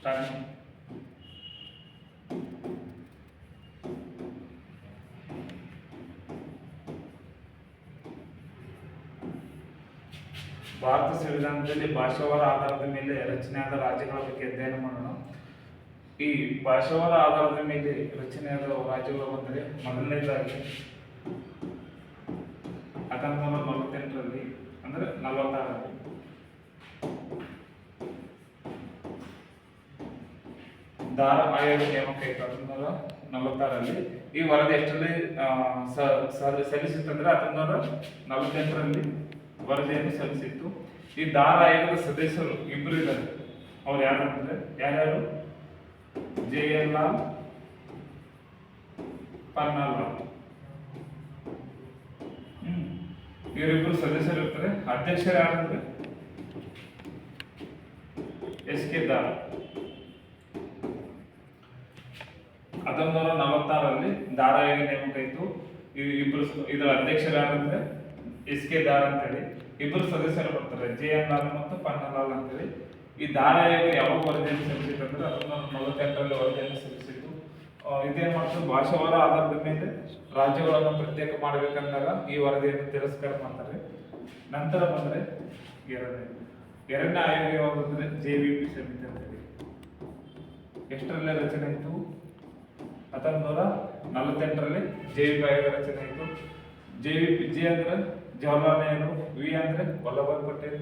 Start Bharat ಸಂವಿಧಾನದಲ್ಲಿ ಭಾಷಾವಾರ ಆಧಾರದ ಮೇಲೆ ರಚನೆಯಾದ ರಾಜ್ಯಗಳ ಬಗ್ಗೆ ಅಧ್ಯಯನ ಮಾಡೋಣ ಈ ಭಾಷಾವಾರ ಆಧಾರದ ಮೇಲೆ ರಚನೆಯಾದ ರಾಜ್ಯಗಳು ಬಂದರೆ ಮೊದಲನೇದಾಗಿ ಹತ್ತೊಂಬತ್ತು ನೂರ ನಲವತ್ತೆಂಟರಲ್ಲಿ ಅಂದರೆ ನಲವತ್ತಾರರಲ್ಲಿ ಆಯೋಗ ನೇಮಕ ಹತ್ತೊಂಬತ್ತು ನೂರ ನಲವತ್ತಾರರಲ್ಲಿ ಈ ವರದಿ ಎಷ್ಟರಲ್ಲಿ ಸಲ್ಲಿಸಿತ್ತಂದ್ರೆ ಹತ್ತೊಂಬತ್ತು ನೂರ ನಲವತ್ತೆಂಟರಲ್ಲಿ ವರದಿಯನ್ನು ಸಲ್ಲಿಸಿತ್ತು. ಈ ದಾರ ಆಯೋಗದ ಸದಸ್ಯರು ಇಬ್ಬರು ಇದ್ದಾರೆ. ಅವ್ರು ಯಾರು ಅಂದ್ರೆ ಯಾರ್ಯಾರು? ಜೆ ಎನ್ ಲಾಲ್ ಪನ್ನಾಲ್ರಾವ್ ಇವರಿಬ್ಬರು ಸದಸ್ಯರು ಇರ್ತಾರೆ. ಅಧ್ಯಕ್ಷರು ಯಾರಂದ್ರೆ ಎಸ್ ಕೆ ದಾರ್. ಹತ್ತೊಂಬತ್ತು ನೂರ ನಲವತ್ತಾರರಲ್ಲಿ ಆಯೋಗ ನೇಮಕ ಈ ಇಬ್ಬರು ಇದರ ಅಧ್ಯಕ್ಷರು ಯಾರಂದ್ರೆ ಎಸ್ ಕೆ ದಾರ್ ಅಂತೇಳಿ. ಇಬ್ಬರು ಸದಸ್ಯರು ಬರ್ತಾರೆ ಜೆ ಎನ್ ಲಾಲ್ ಮತ್ತು ಪನ್ನಲಾಲ್ ಅಂತೇಳಿ. ಈ ಆಯೋಗ ಯಾವಾಗ ವರದಿಯನ್ನು ಸಲ್ಲಿಸಿತ್ತು ಅಂದ್ರೆ ಹತ್ತೊಂಬತ್ತು ನೂರ ನಲವತ್ತೆಂಟರಲ್ಲಿ ವರದಿಯನ್ನು ಸಲ್ಲಿಸಿತ್ತು. ಇದೇನು ಮಾಡ್ತಾರೆ ಭಾಷಾವಾರ ಆಧಾರದ ಮೇಲೆ ರಾಜ್ಯಗಳನ್ನು ಪ್ರತ್ಯೇಕ ಮಾಡಬೇಕಂದಾಗ ಈ ವರದಿಯನ್ನು ತಿರಸ್ಕಾರ ಮಾಡ್ತಾರೆ. ನಂತರ ಬಂದರೆ ಎರಡನೇ ಎರಡನೇ ಆಯೋಗ ಯಾವಾಗ ಜೆ ವಿ ಪಿ ಸಮಿತಿ ಅಂತೇಳಿ. ಎಷ್ಟರಲ್ಲೇ ರಚನೆ ಆಯಿತು? ಹತ್ತೊಂಬತ್ತು ನೂರ ನಲವತ್ತೆಂಟರಲ್ಲಿ ಜೆ ವಿ ಆಯೋಗ ರಚನೆ ಆಯಿತು. ಜೆ ವಿ ಜೆ ಅಂದ್ರೆ ಜವಾಹರ್ಲಾಲ್ ನೆಹರು ವಿ ಅಂದರೆ ವಲ್ಲಭಾಯ್ ಪಟೇಲ್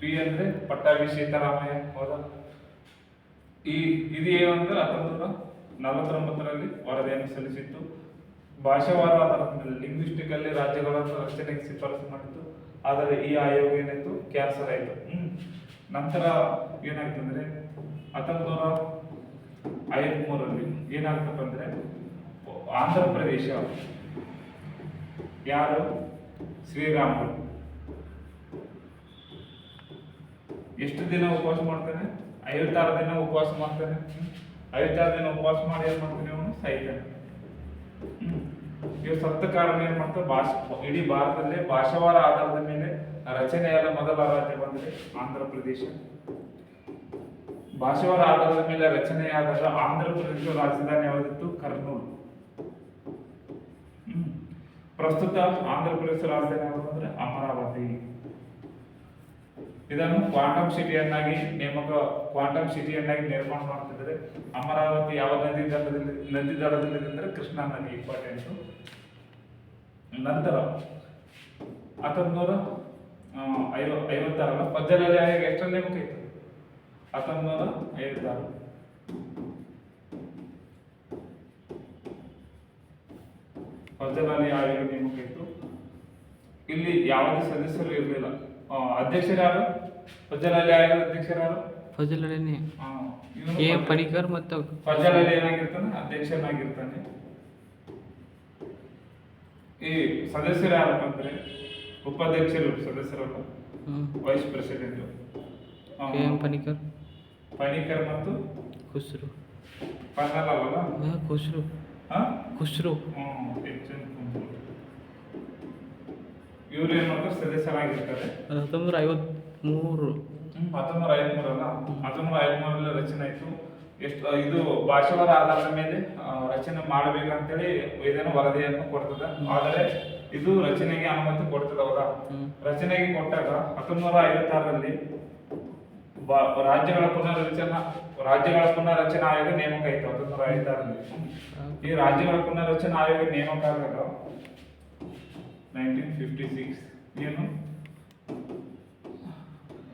ಪಿ ಅಂದರೆ ಪಟ್ಟಾಭಿ ಸೀತಾರಾಮಯ್ಯ ಹೌದಾ? ಈ ಇದು ಏನು ಅಂದ್ರೆ ಹತ್ತೊಂಬತ್ತು ನೂರ ನಲವತ್ತೊಂಬತ್ತರಲ್ಲಿ ವರದಿಯನ್ನು ಸಲ್ಲಿಸಿತ್ತು. ಭಾಷಾವಾರ ಲಿಂಗ್ವಿಸ್ಟಿಕಲ್ಲಿ ರಾಜ್ಯಗಳನ್ನು ರಚನೆಗೆ ಶಿಫಾರಸು ಮಾಡಿತ್ತು. ಆದರೆ ಈ ಆಯೋಗ ಏನಾಯ್ತು? ಕ್ಯಾನ್ಸರ್ ಆಯಿತು. ನಂತರ ಏನಾಯ್ತು ಅಂದ್ರೆ ಹತ್ತೊಂಬತ್ತು ನೂರ ಐವತ್ಮೂರರಲ್ಲಿ ಏನಾಗ್ತಪ್ಪ ಅಂದ್ರೆ ಆಂಧ್ರ ಪ್ರದೇಶ ಯಾರು? ಶ್ರೀರಾಮರು ಎಷ್ಟು ದಿನ ಉಪವಾಸ ಮಾಡ್ತಾನೆ? ಐವತ್ತಾರು ದಿನ ಉಪವಾಸ ಮಾಡ್ತಾನೆ. ಐವತ್ತಾರು ದಿನ ಉಪವಾಸ ಮಾಡಿ ಏನ್ ಮಾಡ್ತಾನೆ ಅವನು? ಸಾಯ್ತಾನೆ. ಇವ್ರು ಸತ್ತ ಕಾರಣ ಏನ್ ಮಾಡ್ತಾರೆ? ಭಾಷೆ, ಇಡೀ ಭಾರತದಲ್ಲಿ ಭಾಷಾವಾರ ಆಧಾರದ ಮೇಲೆ ರಚನೆಯಾದ ಮೊದಲ ರಾಜ್ಯ ಬಂದರೆ ಆಂಧ್ರ ಪ್ರದೇಶ ಭಾಷಾವಾರ ಆಧಾರದ ಮೇಲೆ ರಚನೆಯಾದ ಆಂಧ್ರ ಪ್ರದೇಶ ರಾಜಧಾನಿ ಯಾವುದಿತ್ತು? ಕರ್ನೂಲ್. ಪ್ರಸ್ತುತ ಆಂಧ್ರ ಪ್ರದೇಶ ರಾಜಧಾನಿ ಯಾವುದು ಅಂದ್ರೆ ಅಮರಾವತಿ. ಇದನ್ನು ಕ್ವಾಂಟಮ್ ಸಿಟಿಯನ್ನಾಗಿ ನೇಮಕ, ಕ್ವಾಂಟಮ್ ಸಿಟಿಯನ್ನಾಗಿ ನಿರ್ಮಾಣ ಮಾಡ್ತಿದ್ದಾರೆ. ಅಮರಾವತಿ ಯಾವ ನದಿ ದಡದಲ್ಲಿ ನದಿ ದಡದಲ್ಲಿ ಅಂದ್ರೆ ಕೃಷ್ಣಾ ನದಿ, ಇಂಪಾರ್ಟೆಂಟ್. ನಂತರ ಹತ್ತೊಂಬತ್ತು ನೂರ ಐವ, ಐವತ್ತಾರಲ್ಲ? ಪದ್ಯದಲ್ಲಿ ಆಯೋಗ ಎಷ್ಟರಲ್ಲಿ ನೇಮಕ ಇತ್ತು ಹತ್ತೊಂಬತ್ತು ನೂರ ಐವತ್ತಾರು. ಪದ್ಯದಲ್ಲಿ ಆಯೋಗ ನೇಮಕ ಇತ್ತು ಇಲ್ಲಿ ಯಾವುದೇ ಸದಸ್ಯರು ಇರಲಿಲ್ಲ. ಅಧ್ಯಕ್ಷರು ಯಾರು ಪದ್ಯದಲ್ಲಿ ಆಯೋಗದ ಅಧ್ಯಕ್ಷರು ಯಾರು ಫಜಲ್ ಅಲಿನೇ ಆ, ಇವನು ಕೆ ಎಂ ಪಣಿಕರ್ ಮತ್ತು ಫಜಲಲ್ಲಿ ಏನಾಗಿರ್ತಾನೆ? ಅಧ್ಯಕ್ಷನಾಗಿರ್ತಾನೆ. ಈ ಸದಸ್ಯರು ಯಾರಪ್ಪ ಅಂದ್ರೆ? ಉಪಾಧ್ಯಕ್ಷರು ಸದಸ್ಯರಲ್ಲ vice president K M Panikkar Panikkar ಮತ್ತು ಪನ್ನಲ್ ಅಲ್ಲ ಎನ್ ಕುಂದೂರು. ಇವ್ರು ಏನ್ ಮಾಡ್ತಾರೆ? ಸದಸ್ಯರಾಗಿರ್ತಾರೆ. ಅದು ಹತ್ತೊಂಬತ್ತು ಐವತ್ಮೂರು ಹತ್ತೊಂಬತ್ತು ಐವತ್ಮೂರಲ್ಲ ಹತ್ತೊಂಬತ್ತು ಐವತ್ಮೂರಲ್ಲಿ ರಚನೆ ಆಯ್ತು. ಎಷ್ಟು ಇದು ಭಾಷೆವರ ಆಧಾರದ ಮೇಲೆ ರಚನೆ ಮಾಡಬೇಕಂತೇಳಿ ಇದನ್ನು ವರದಿಯನ್ನು ಕೊಡ್ತದೆ. ಆದರೆ ಇದು ರಚನೆಗೆ ಅನುಮತಿ ಕೊಡ್ತದೆ ಹೌದಾ. ರಚನೆಗೆ ಕೊಟ್ಟಾಗ ಹತ್ತೊಂಬತ್ತು ಐವತ್ತಾರರಲ್ಲಿ ರಾಜ್ಯಗಳ ಪುನರ್ರಚನಾ ರಾಜ್ಯಗಳ ಪುನರ್ರಚನಾ ಆಯೋಗ ನೇಮಕ ಆಯ್ತು. ಹತ್ತೊಂಬತ್ತು ಐದಾರಲ್ಲಿ ಈ ರಾಜ್ಯಗಳ ಪುನರ್ರಚನಾ ಆಯೋಗ ನೇಮಕ ಆದಾಗ ನೈನ್ಟೀನ್ ಫಿಫ್ಟಿ ಸಿಕ್ಸ್ ಏನು?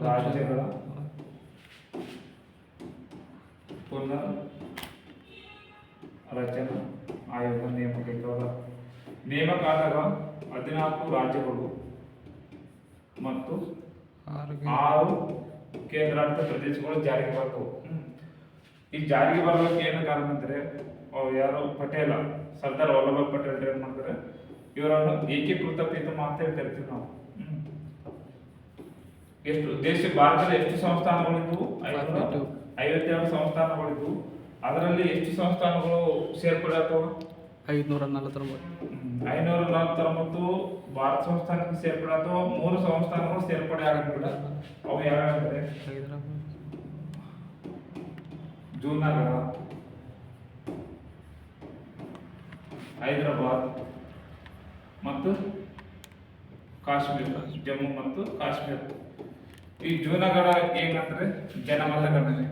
ರಾಜ್ಯಗಳ ಪುನರ್ ರಚನಾ ಆಯೋಗ ನೇಮಕ ಇದ್ದವರ ನೇಮಕ ಆದಾಗ ಹದಿನಾಲ್ಕು ರಾಜ್ಯಗಳು ಮತ್ತು ಆರು ಕೇಂದ್ರಾಡಳಿತ ಪ್ರದೇಶಗಳು ಜಾರಿಗೆ ಬರ್ತವು ಈಗ ಈ ಜಾರಿಗೆ ಬರೋದಕ್ಕೆ ಏನು ಕಾರಣ ಅಂದ್ರೆ ಅವ್ ಯಾರು ಪಟೇಲ ಸರ್ದಾರ್ ವಲ್ಲಭಾಯ್ ಪಟೇಲ್ ಏನ್ ಮಾಡ್ತಾರೆ ಇವರನ್ನು ಏಕೀಕೃತ ಪಿತಮ ಅಂತ ಹೇಳಿ ಕರಿತೀವಿ ನಾವು. ಎಷ್ಟು ದೇಶ ಭಾರತದಲ್ಲಿ ಎಷ್ಟು ಸಂಸ್ಥಾನಗಳಿದ್ವು. ಐವತ್ತೆರಡು ಸಂಸ್ಥಾನಗಳಿದ್ವು. ಅದರಲ್ಲಿ ಎಷ್ಟು ಸಂಸ್ಥಾನಗಳು ಸೇರ್ಪಡೆ ಆಗ್ತವ? ಐದುನೂರ ನಲವತ್ತೊಂಬತ್ತು. ಐನೂರ ನಲವತ್ತೊಂಬತ್ತು ಭಾರತ ಸಂಸ್ಥಾನಕ್ಕೆ ಸೇರ್ಪಡೆ ಅಥವಾ ಮೂರು ಸಂಸ್ಥಾನಗಳು ಸೇರ್ಪಡೆ ಆಗಂಗಿಲ್ಲ ಅವು ಯಾವ್ಯಾವಂದ್ರೆ ಅಂದ್ರೆ ಹೈದರಾಬಾದ್ ಮತ್ತು ಕಾಶ್ಮೀರ, ಜಮ್ಮು ಮತ್ತು ಕಾಶ್ಮೀರ. ಈ ಜೂನಗರ ಏನಂದ್ರೆ ಜನಮತ ಗಣನೆ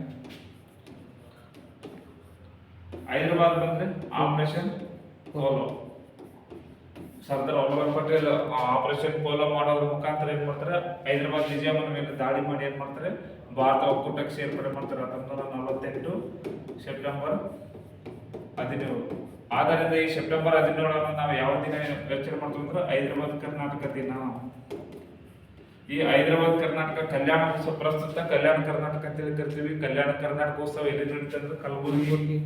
ಹೈದರಾಬಾದ್ ಬಂದ್ರೆ operation polo Sardar Vallabhbhai Patel operation polo ಮಾಡೋದ್ರ ಮುಖಾಂತರ ಏನ್ ಮಾಡ್ತಾರೆ? ಹೈದರಾಬಾದ್ ನಿಜಾಮನ ಮೇಲೆ ದಾಳಿ ಮಾಡಿ ಏನ್ ಮಾಡ್ತಾರೆ? ಭಾರತ ಒಕ್ಕೂಟಕ್ಕೆ ಸೇರ್ಪಡೆ ಮಾಡ್ತಾರೆ. ಹತ್ತೊಂಬತ್ತು ನಲವತ್ತೆಂಟು ಸೆಪ್ಟೆಂಬರ್ ಹದಿನೇಳು. ಆದ್ದರಿಂದ ಈ ಸೆಪ್ಟೆಂಬರ್ ಹದಿನೇಳನ್ನು ನಾವು ಯಾವ ದಿನ ಯೋಚನೆ ಮಾಡ್ತೀವಿ ಅಂದ್ರೆ ಹೈದರಾಬಾದ್ ಕರ್ನಾಟಕ ದಿನ. ಈ ಹೈದರಾಬಾದ್ ಕರ್ನಾಟಕ ಕಲ್ಯಾಣ ಉತ್ಸವ ಪ್ರಸ್ತುತ ಕಲ್ಯಾಣ ಕರ್ನಾಟಕ ಅಂತ ಹೇಳಿ ಕರಿತೀವಿ. ಕಲ್ಯಾಣ ಕರ್ನಾಟಕೋತ್ಸವ ಎಲ್ಲಿ ನಡೀತಾ ಅಂದ್ರೆ ಕಲಬುರಗಿ ಕಲಬುರ್ಗಿ.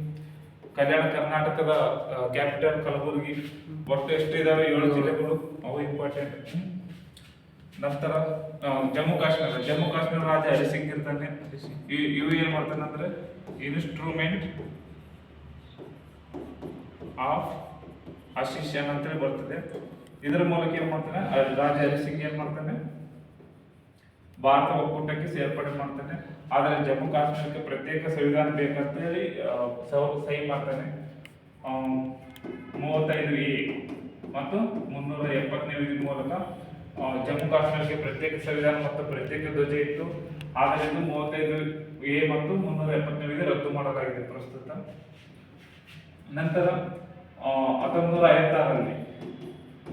ಕಲ್ಯಾಣ ಕರ್ನಾಟಕದ ಕ್ಯಾಪಿಟಲ್ ಕಲಬುರಗಿ. ಒಟ್ಟು ಎಷ್ಟು ಇದಾವೆ ಏಳು ಜಿಲ್ಲೆಗಳು? ಅವು ಇಂಪಾರ್ಟೆಂಟ್ ನಂತರ ಜಮ್ಮು ಕಾಶ್ಮೀರ. ಜಮ್ಮು ಕಾಶ್ಮೀರ ರಾಜ ಹರಿಸಿಂಗ್ ಇರ್ತಾನೆ ಇವ್- ಏನ್ ಮಾಡ್ತಾನೆ ಅಂದ್ರೆ ಇನ್ಸ್ಟ್ರೂಮೆಂಟ್ ಆಫ್ ಅಸಿಷನ್ ಅಂತೇಳಿ ಬರ್ತದೆ. ಇದರ ಮೂಲಕ ಏನ್ ಮಾಡ್ತಾನೆ? ರಾಜ ರಾಜ ಹರಿಸಿಂಗ್ ಏನ್ ಮಾಡ್ತಾನೆ? ಭಾರತ ಒಕ್ಕೂಟಕ್ಕೆ ಸೇರ್ಪಡೆ ಮಾಡ್ತಾನೆ. ಆದರೆ ಜಮ್ಮು ಕಾಶ್ಮೀರಕ್ಕೆ ಪ್ರತ್ಯೇಕ ಸಂವಿಧಾನ ಬೇಕಂತ ಹೇಳಿ ಸಹಿ ಮಾಡ್ತಾನೆ. ಮೂವತ್ತೈದು ಎ ಮತ್ತು ಮುನ್ನೂರ ಎಪ್ಪತ್ತನೇ ವಿಧಿ ಮೂಲಕ ಜಮ್ಮು ಕಾಶ್ಮೀರಕ್ಕೆ ಪ್ರತ್ಯೇಕ ಸಂವಿಧಾನ ಮತ್ತು ಪ್ರತ್ಯೇಕ ಧ್ವಜ ಇತ್ತು. ಆದ್ದರಿಂದ ಮೂವತ್ತೈದು ಎ ಮತ್ತು ಮುನ್ನೂರ ಎಪ್ಪತ್ತನೇ ವಿಧಿ ರದ್ದು ಮಾಡಲಾಗಿದೆ ಪ್ರಸ್ತುತ. ನಂತರ ಆ, ಹತ್ತೊಂಬತ್ತು ನೂರ ಐವತ್ತಾರರಲ್ಲಿ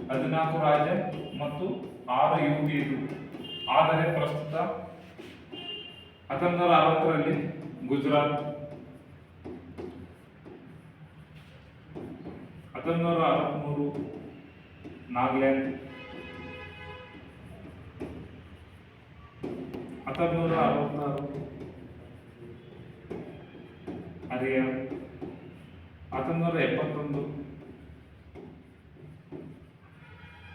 ಹದಿನಾಲ್ಕು ರಾಜ್ಯ ಮತ್ತು ಆರು ಯು ಬಿ ಇದು ಆದರೆ ಪ್ರಸ್ತುತ ಹತ್ತೊಂಬತ್ತು ನೂರ ಅರವತ್ತರಲ್ಲಿ ಗುಜರಾತ್ ಹತ್ತೊಂಬತ್ತು ನೂರ ಅರವತ್ತ್ಮೂರು ನಾಗಾಲ್ಯಾಂಡ್ ಹತ್ತೊಂಬತ್ತು ನೂರ ಅರವತ್ತಾರು ಹರಿಯಾಣ ಹತ್ತೊಂಬತ್ತು ನೂರ ಎಪ್ಪತ್ತೊಂದು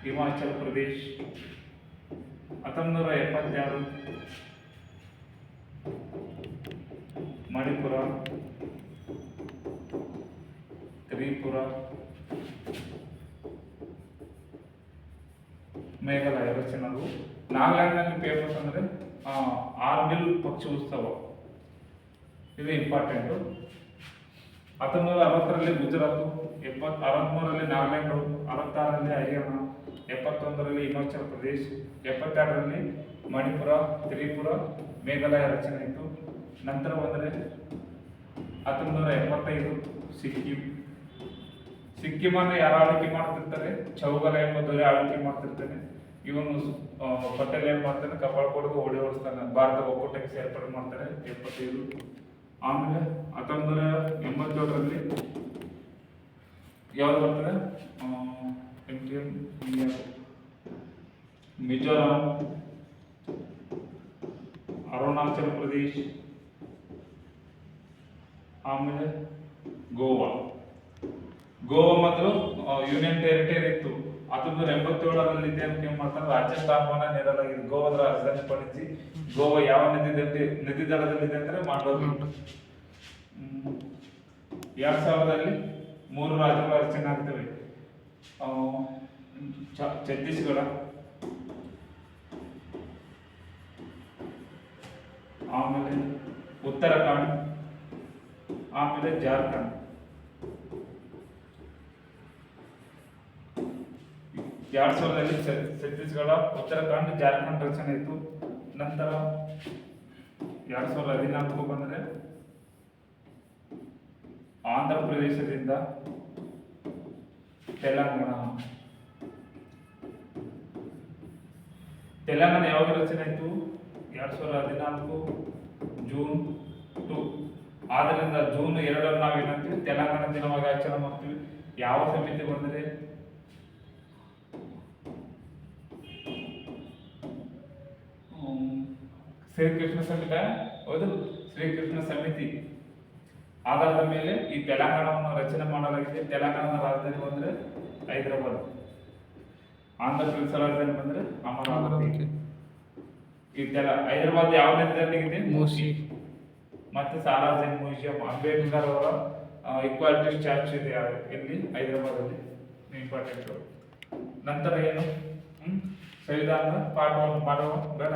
ಹಿಮಾಚಲ್ ಪ್ರದೇಶ್ ಹತ್ತೊಂಬತ್ತು ಎಪ್ಪತ್ತಾರು ಮಣಿಪುರ ತ್ರಿಪುರ ಮೇಘಾಲಯ ರಚನರು ನಾಗಾಲ್ಯಾಂಡ್ನಲ್ಲಿ ಫೇಮಸ್ ಅಂದರೆ ಆರ್ಬಿಲ್ ಪಕ್ಷಿ ಉತ್ಸವ. ಇದು ಇಂಪಾರ್ಟೆಂಟು ಹತ್ತೊಂಬತ್ತು ನೂರ ಅರವತ್ತರಲ್ಲಿ ಗುಜರಾತು ಎಪ್ಪತ್ ಅರವತ್ತ್ಮೂರರಲ್ಲಿ ನಾಗಾಲ್ಯಾಂಡ್, ಅರವತ್ತಾರರಲ್ಲಿ ಹರಿಯಾಣ ಎಪ್ಪತ್ತೊಂದರಲ್ಲಿ ಹಿಮಾಚಲ ಪ್ರದೇಶ್, ಎಪ್ಪತ್ತೆರಡರಲ್ಲಿ ಮಣಿಪುರ, ತ್ರಿಪುರ, ಮೇಘಾಲಯ ರಚನೆ ಆಯಿತು. ನಂತರ ಬಂದರೆ ಹತ್ತೊಂಬತ್ತು ನೂರ ಎಪ್ಪತ್ತೈದು ಸಿಕ್ಕಿಂ. ಸಿಕ್ಕಿಮನ್ನು ಯಾರು ಆಳ್ವಿಕೆ ಮಾಡ್ತಿರ್ತಾರೆ? ಚೌಗಲ ಎಂಬ ದೊರೆ ಆಳ್ವಿಕೆ ಮಾಡ್ತಿರ್ತಾನೆ ಇವನು ಪಟೇಲ್ ಏನ್ ಮಾಡ್ತಾನೆ? ಕಪಾಳ ಕೊಡದು ಓಡಿ ಓಡಿಸ್ತಾನೆ ಭಾರತ ಒಕ್ಕೂಟಕ್ಕೆ ಸೇರ್ಪಡೆ ಮಾಡ್ತಾರೆ ಎಪ್ಪತ್ತೈದು. ಆಮೇಲೆ ಹತ್ತೊಂಬತ್ತು ನೂರ ಎಂಬತ್ತೇಳರಲ್ಲಿ ಯಾವ್ದು ಬರ್ತದೆ? ಇಂಡಿಯನ್ ಇಂಡಿಯಾ ಮಿಜೋರಾಂ ಅರುಣಾಚಲ್ ಪ್ರದೇಶ್ ಆಮೇಲೆ ಗೋವಾ. ಗೋವಾ ಮೊದಲು ಯೂನಿಯನ್ ಟೆರಿಟರಿ ಇತ್ತು. ಹತ್ತೊಂಬತ್ತು ಎಂಬತ್ತೇಳರಲ್ಲಿ ಇದೆ ಅಂತ ಏನ್ ಮಾಡ್ತಾರೆ ರಾಜ್ಯ ಸ್ಥಾನಮಾನ ನೀಡಲಾಗಿದೆ. ಗೋವಾದ ರಾಜಧಾನಿ ಪಡಿಸಿ ಗೋವಾ ಯಾವ ನದಿ ದಂಡೆ ನದಿ ದಡದಲ್ಲಿದೆ ಅಂದ್ರೆ ಮಾಡೋದು. ಎರಡ್ ಸಾವಿರದಲ್ಲಿ ಮೂರು ರಾಜ್ಯಗಳ ರಚನೆ ಆಗ್ತವೆ. ಛತ್ತೀಸ್ಗಢ ಆಮೇಲೆ ಉತ್ತರಾಖಂಡ್, ಆಮೇಲೆ ಜಾರ್ಖಂಡ್. ಎರಡು ಸಾವಿರದಲ್ಲಿ ಛತ್ತೀಸ್ಗಢ ಉತ್ತರಾಖಂಡ್, ಜಾರ್ಖಂಡ್ ರಚನೆ ಇತ್ತು. ನಂತರ ಎರಡು ಸಾವಿರದ ಹದಿನಾಲ್ಕು ಬಂದರೆ ಆಂಧ್ರ ಪ್ರದೇಶದಿಂದ ತೆಲಂಗಾಣ. ತೆಲಂಗಾಣ ಯಾವಾಗ ರಚನೆ ಆಯಿತು? ಎರಡು ಸಾವಿರದ ಹದಿನಾಲ್ಕು ಜೂನ್ ಟು. ಆದ್ದರಿಂದ ಜೂನ್ ಎರಡನ್ನು ನಾವು ಏನಂತೀವಿ? ತೆಲಂಗಾಣ ದಿನವಾಗಿ ಆಚರಣೆ ಮಾಡ್ತೀವಿ. ಯಾವ ಸಮಿತಿ ಬಂದರೆ? ಶ್ರೀಕೃಷ್ಣ ಸಮಿತಿ? ಹೌದು, ಶ್ರೀಕೃಷ್ಣ ಸಮಿತಿ. ಆಧಾರದ ಮೇಲೆ ಈ ತೆಲಂಗಾಣವನ್ನು ರಚನೆ ಮಾಡಲಾಗಿದೆ. ತೆಲಂಗಾಣದ ರಾಜಧಾನಿ ಬಂದರೆ ಹೈದರಾಬಾದ್. ಆಂಧ್ರ ಪ್ರದೇಶ ರಾಜಧಾನಿ ಬಂದ್ರೆ ಅಮರಾವತಿ. ಇದೆಲ್ಲ ಹೈದರಾಬಾದ್ ಯಾವ ನದಿಯಲ್ಲಿದೆ ಮೂಸಿ. ಮತ್ತೆ ಸಾಲಾರ್ಜಂಗ್ ಮ್ಯೂಸಿಯಂ ಅಂಬೇಡ್ಕರ್ ಅವರ ಈಕ್ವಾಲಿಟಿ ಸ್ಟ್ಯಾಚ್ಯೂ ಇದೆ ಇಲ್ಲಿ ಎಲ್ಲಿ? ಹೈದರಾಬಾದಲ್ಲಿ. ಇಂಪಾರ್ಟೆಂಟ್ ನಂತರ ಏನು? ಸಂವಿಧಾನದ ಪಾಠವನ್ನು ಮಾಡುವ ಬೇಡ.